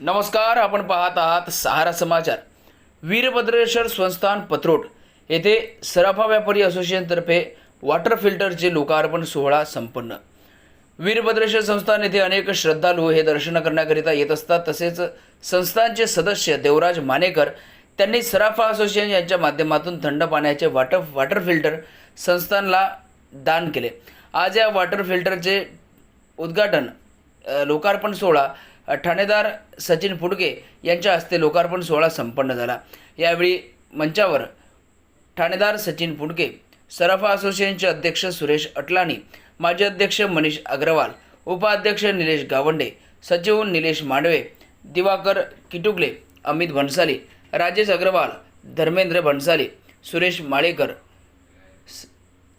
नमस्कार आपण पाहत आहात सहारा समाचार. वीरभद्रेश्वर संस्थान पत्रोट येथे सराफा व्यापारी असोसिएशनतर्फे वॉटर फिल्टरचे लोकार्पण सोहळा संपन्न. वीरभद्रेश्वर संस्थान येथे अनेक श्रद्धालू हे दर्शन करण्याकरिता येत असतात. तसेच संस्थानचे सदस्य देवराज मानेकर त्यांनी सराफा असोसिएशन यांच्या माध्यमातून थंड पाण्याचे वॉटर वॉटर फिल्टर संस्थानला दान केले. आज या वॉटर फिल्टरचे उद्घाटन लोकार्पण सोहळा ठाणेदार सचिन फुडके यांच्या हस्ते लोकार्पण सोहळा संपन्न झाला. यावेळी मंचावर ठाणेदार सचिन फुडके सराफा असोसिएशनचे अध्यक्ष सुरेश अटलानी माजी अध्यक्ष मनीष अग्रवाल उपाध्यक्ष निलेश गावंडे सचिव निलेश मांडवे दिवाकर किटुकले अमित भन्साली राजेश अग्रवाल धर्मेंद्र भन्साली सुरेश माळेकर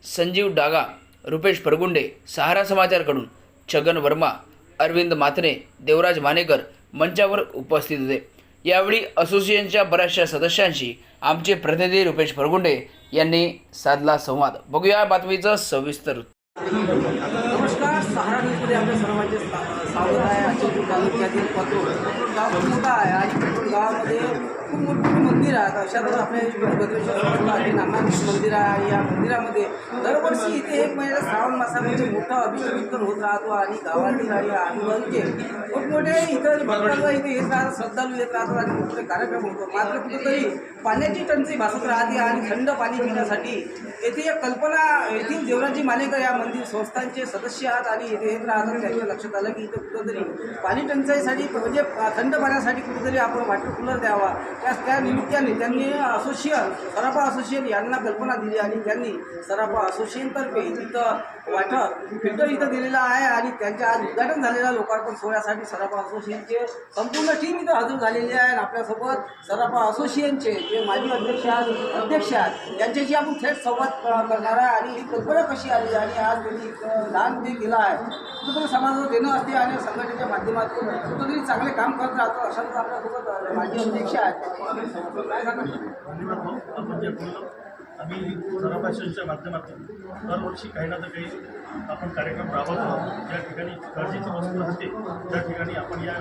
संजीव डागा रुपेश फरगुंडे सहारा समाचारकडून छगन वर्मा अरविंद मात्रे देवराज मानेकर मंचावर उपस्थित होते. यावेळी असोसिएशनच्या बऱ्याचशा सदस्यांशी आमचे प्रतिनिधी रुपेश फरगुंडे यांनी साधला संवाद. बघूया बातमीचं सविस्तर. नमस्कार. सहारा न्यूजमध्ये आपल्या सर्वांचे स्वागत आहे. तालुक्यातील गाव आहे आणि गावामध्ये खूप मोठमोठी मंदिर आहेत. अशातच आपल्या भद्रेश्वर नामनाथ मंदिर आहे. या मंदिरामध्ये दरवर्षी इथे एक महिन्याचा श्रावण मासामध्ये मोठा अभिषेक होत राहतो आणि गावातील आणि आजूबाजूचे मोठमोठे इतर भक्तांना इथे येत राहतात श्रद्धालू येत राहतात आणि मोठे कार्यक्रम होतो. मात्र कुठेतरी पाण्याची टंचाई भासत राहते आणि थंड पाणी पिण्यासाठी येथे या कल्पना येथील देवराजी मानेकर या मंदिर संस्थांचे सदस्य आहात आणि येथे येत राहतात. त्यांच्या लक्षात आलं की इथं कुठंतरी पाणी टंचाईसाठी म्हणजे थंड पाण्यासाठी कुठेतरी आपण वॉटर कूलर द्यावा. त्या त्या निमित्ताने त्यांनी असोसिएशन सराफा असोसिएशन यांना कल्पना दिली आणि त्यांनी सराफा असोसिएशनतर्फे इथं वाटर फिल्टर इथं दिलेलं आहे आणि त्यांच्या आज उद्घाटन झालेल्या लोकार्पण सोहळ्यासाठी सराफा असोसिएशनचे संपूर्ण टीम इथं हजर झालेली आहे आणि आपल्यासोबत सराफा असोसिएशनचे जे माजी अध्यक्ष आहेत अध्यक्ष आहेत यांच्याशी आपण थेट संवाद करणार आहे आणि ही कल्पना कशी आली आणि आज त्यांनी दान जे दिलं आहे. कुठंतरी समाजाला देणं असते आणि संघटनेच्या माध्यमातून कुठंतरी चांगले काम करत राहतो अशाच आपल्यासोबत माजी अध्यक्ष आहेत. आपण जे बोललो आम्ही सराफाशनच्या माध्यमातून दरवर्षी काही ना तर काही आपण कार्यक्रम राबवतो आहोत. ज्या ठिकाणी गरजेची वस्तू असते त्या ठिकाणी आपण या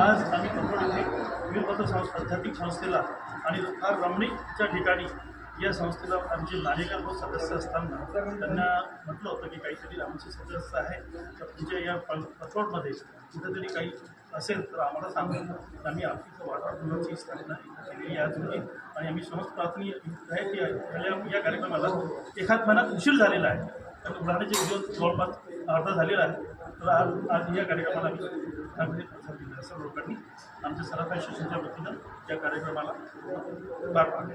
आज आम्ही कपड येथे वीरभद्र संस्था आध्यात्मिक संस्थेला आणि फार रमणीच्या ठिकाणी या संस्थेला आमचे नाणेकर भाऊ सदस्य असताना त्यांना म्हटलं होतं की काहीतरी आमचे सदस्य आहे तर तुमच्या या पथोडमध्ये कुठेतरी काही असेल तर आम्हाला सांगून आम्ही आमची वाटा पुण्याची स्थापना केलेली आहे आणि आम्ही समस्त प्रार्थना आहे की या कार्यक्रमाला एखाद महिन्यात उशीर झालेला आहे. तर उभारण्याचे दिवस जवळपास अर्धा झालेला आहे. तर आज आज या कार्यक्रमाला आम्ही चांगले दिला. सर्व लोकांनी आमच्या सराफा शिक्षणच्या वतीनं या कार्यक्रमाला पार पाडले.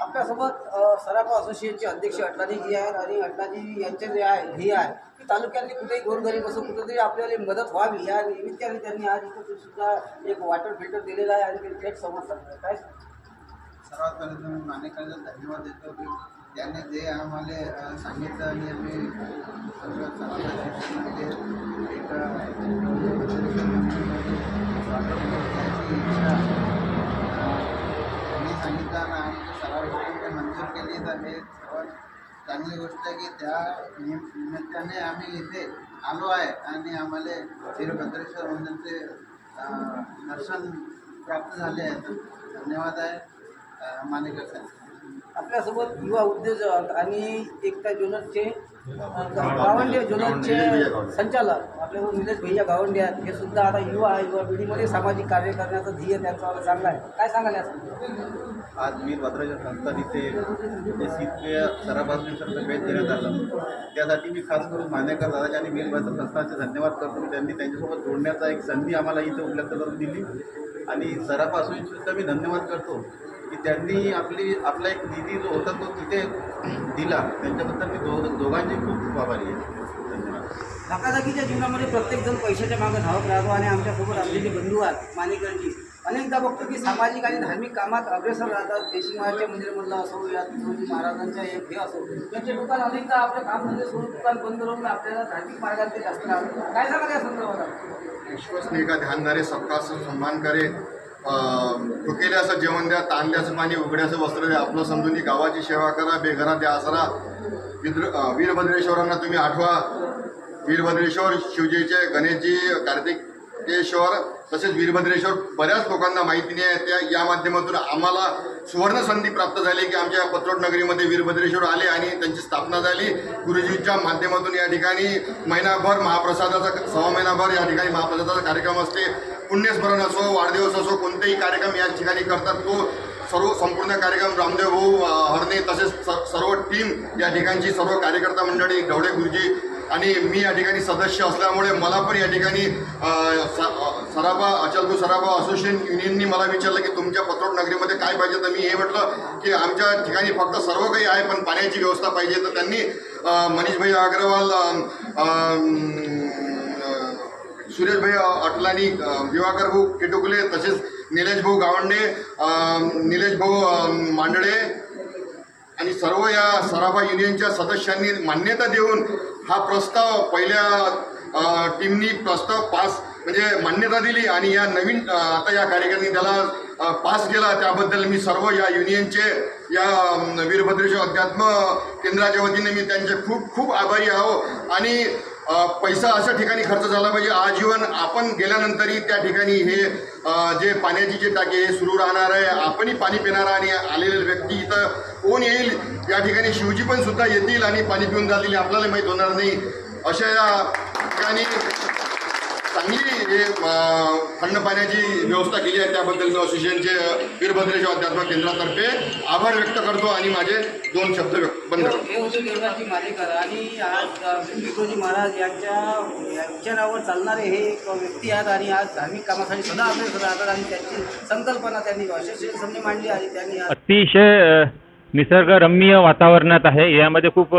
आपल्यासोबत सराफा असोसिएशनचे अध्यक्ष अटलाजीजी आहेत आणि अटलाजी यांचे जे आहे हे आहे. तालुक्यांनी कुठेही गोरगरीब असो कुठेतरी आपल्याला मदत व्हावी. या निमित्ताने त्यांनी आज इथं सुद्धा एक वॉटर फिल्टर दिलेला आहे आणि ते थेट संवाद साधला. काय? सर्वात पहिले तुम्ही मी मानेकरांना धन्यवाद देतो की त्यांनी जे आम्हाला सांगितलं आणि आम्ही एक सांगितलं आणि आम्ही ते मंजूर केली तर हे चांगली गोष्ट आहे की त्या निमित्ताने आम्ही इथे आलो आहे आणि आम्हाला वीरभद्रेश्वर मंदिरचे दर्शन प्राप्त झाले आहेत धन्यवाद आहे अ, मानेकर साहेब आपल्यासोबत युवा उद्योजक आणि एकता अ, गावंडे. ज्वेलर्सचे संचालक आपल्यासोबत निलेश भैया गावंडे आहेत. हे सुद्धा आता युवा आहे. युवा पिढीमध्ये सामाजिक कार्य करण्याचं ध्येय त्यांचा चांगला आहे. काय सांगाल यासाठी आज मी भद्राच्या संस्थान इथे जे शीतपेय सराफासून भेट देण्यात आलं. त्यासाठी मी खास करून मान्यकर दादाच्या आणि वीरभद्र संस्थानचे धन्यवाद करतो. त्यांनी त्यांच्यासोबत जोडण्याचा एक संधी आम्हाला इथे उपलब्ध करून दिली. आणि सराफासून सुद्धा मी धन्यवाद करतो. की त्यांनी आपली आपला एक निधी जो होता तो तिथे दिला. त्यांच्याबद्दल मी दो दोघांचे खूप खूप आभारी आहे. धन्यवाद. धकाधकीच्या जीवनामध्ये प्रत्येकजण पैशाच्या मागे धावत राहतो आणि आमच्यासोबत जे बंधू आहेत मानेकरजी अनेकदा बघतो की सामाजिक आणि धार्मिक कामात अग्रेसर राहतात. देशी महाराजच्या मंदिरमधलं असो या तुळजी महाराजांच्या एक हे असो त्यांचे दुकान अनेकदा आपलं काम म्हणजे सोडून दुकान बंद करून आपल्याला धार्मिक मार्गात ते जास्त राहतात. काय सांगा या संदर्भात? विश्वसनीय का ध्यान धारे सबका सन्मान करे? भुकेल्याचं जेवण द्या तांदल्याचं पाणी उघड्याचं वस्त्र द्या. आपलं समजून गावाची सेवा करा बेघरा द्या आसरा. विद्र वीरभद्रेश्वरांना तुम्ही आठवा. वीरभद्रेश्वर शिवजीचे गणेशजी कार्तिकेश्वर तसेच वीरभद्रेश्वर बऱ्याच लोकांना माहिती नाही आहे. त्या या माध्यमातून आम्हाला सुवर्ण संधी प्राप्त झाली की आमच्या पत्रोड नगरीमध्ये वीरभद्रेश्वर आले आणि त्यांची स्थापना झाली. गुरुजींच्या माध्यमातून या ठिकाणी महिनाभर महाप्रसादाचा सव्वा महिनाभर या ठिकाणी महाप्रसादाचा कार्यक्रम असते. पुण्यस्मरण असो वाढदिवस असो कोणतेही कार्यक्रम या ठिकाणी करतात तो सर्व संपूर्ण कार्यक्रम रामदेव भाऊ हरणे तसेच सर्व टीम या ठिकाणची सर्व कार्यकर्ता मंडळी ढवळे गुरुजी आणि मी या ठिकाणी सदस्य असल्यामुळे मला पण या ठिकाणी सराबा स- अ, अचलगू सराफा असोसिएशन युनियननी मला विचारलं की तुमच्या पत्रोड नगरीमध्ये काय पाहिजे? तर मी हे म्हटलं की आमच्या ठिकाणी फक्त सर्व काही आहे पण पाण्याची व्यवस्था पाहिजे. तर त्यांनी मनीषभाई अग्रवाल सुरेशभाई अटलानी दिवाकर भाऊ केटुकले तसेच निलेश भाऊ गावंडे अ, निलेश भाऊ मांडळे आणि सर्व या सराफा युनियनच्या सदस्यांनी मान्यता देऊन हा प्रस्ताव पहिल्या टीमनी प्रस्ताव पास म्हणजे मान्यता दिली आणि या नवीन आता या कार्यकर्त्यांनी त्याला पास केला. त्याबद्दल मी सर्व या युनियनचे या वीरभद्रेश्वर अध्यात्म केंद्राच्या वतीने मी त्यांचे खूप खूप आभारी आहो. आणि पैसा अशा ठिकाणी खर्च झाला पाहिजे आजीवन आपण गेल्यानंतरही त्या ठिकाणी हे जे पाण्याची जे टाकी हे सुरू राहणार आहे. आपणही पाणी पिणार आणि आलेले व्यक्ती इथं कोण येईल या ठिकाणी शिवजी पण सुद्धा येतील आणि पाणी पिऊन जातील आपल्याला माहीत होणार नाही. अशा या ठिकाणी चांगली हे थंड पाण्याची व्यवस्था केली आहे. त्याबद्दल मी असोसिएशनचे वीरभद्रेश्वर अध्यात्म केंद्रातर्फे आभार व्यक्त करतो आणि माझे दोन शब्द व्यक्त बंद हे होते देवराजी मालेकर आणि आज महाराज यांच्या यांच्या नावावर चालणारे हे एक व्यक्ती आहेत आणि आज धार्मिक कामासाठी सदा आपले राहतात आणि त्यांची संकल्पना त्यांनी अशा समनी मांडली आणि त्यांनी अतिशय निसर्गरम्य वातावरणात आहे. यामध्ये खूप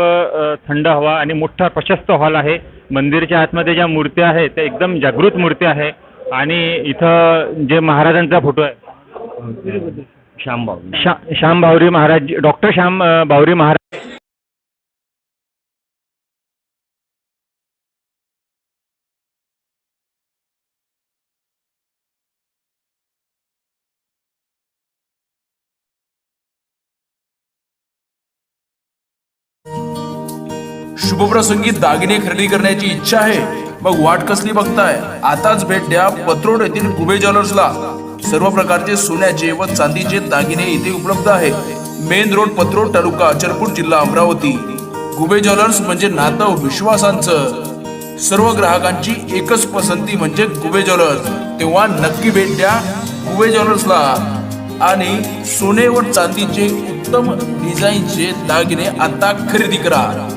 थंड हवा आणि मोठा प्रशस्त हॉल आहे. मंदिरच्या आतमध्ये ज्या मूर्त्या आहेत त्या एकदम जागृत मूर्त्या आहे. आणि इथं जे महाराजांचा फोटो आहे. श्याम भावरी शा श्याम भावरी महाराज डॉक्टर श्याम अ, भावरी महाराज. शुभप्रसंगी दागिने खरेदी करण्याची इच्छा आहे. मग वाट कसली बघताय? आताच भेट द्या पत्रोड येथील गुबे ज्वेलर्सला. सर्व प्रकारचे सोन्याचे व चांदीचे दागिने इथे उपलब्ध आहेत मेन रोड पत्रोड तालुका अचलपूर जिल्हा अमरावती. गुबे ज्वेलर्स म्हणजे नातं विश्वासांचं. सर्व ग्राहकांची एकच पसंती म्हणजे गुबे ज्वेलर्स. तेव्हा नक्की भेट द्या गुबे ज्वेलर्सला. आणि सोने व चांदीचे उत्तम डिझाईनचे दागिने आता खरेदी करा.